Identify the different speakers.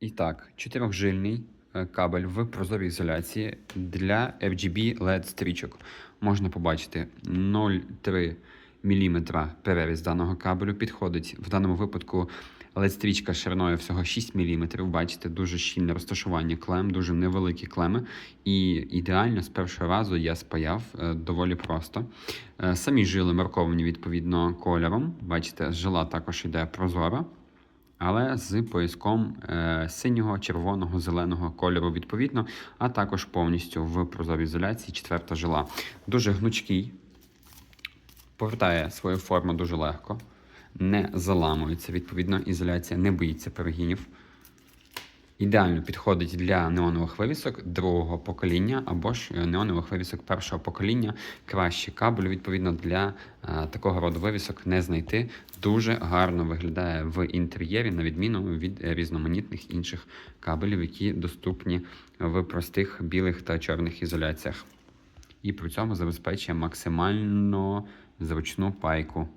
Speaker 1: І так, чотирьохжильний е, кабель в прозорій ізоляції для RGB LED стрічок. Можна побачити 0,3 мм переріз даного кабелю. Підходить в даному випадку LED стрічка шириною всього 6 мм. Бачите, дуже щільне розташування клем, дуже невеликі клеми. І ідеально з першого разу я спаяв е, доволі просто. Е, Самі жили марковані відповідно кольором. Бачите, жила також йде прозора але з пояском е, синього, червоного, зеленого кольору відповідно, а також повністю в прозорій ізоляції четверта жила. Дуже гнучкий, повертає свою форму дуже легко, не заламується. Відповідно, ізоляція не боїться перегинів. Ідеально підходить для неонових вивісок другого покоління або ж е, неонових вивісок першого покоління. Краще кабель, відповідно, для е, такого роду вивісок не знайти. Дуже гарно виглядає в інтер'єрі, на відміну від різноманітних інших кабелів, які доступні в простих білих та чорних ізоляціях. І при цьому забезпечує максимально зручну пайку.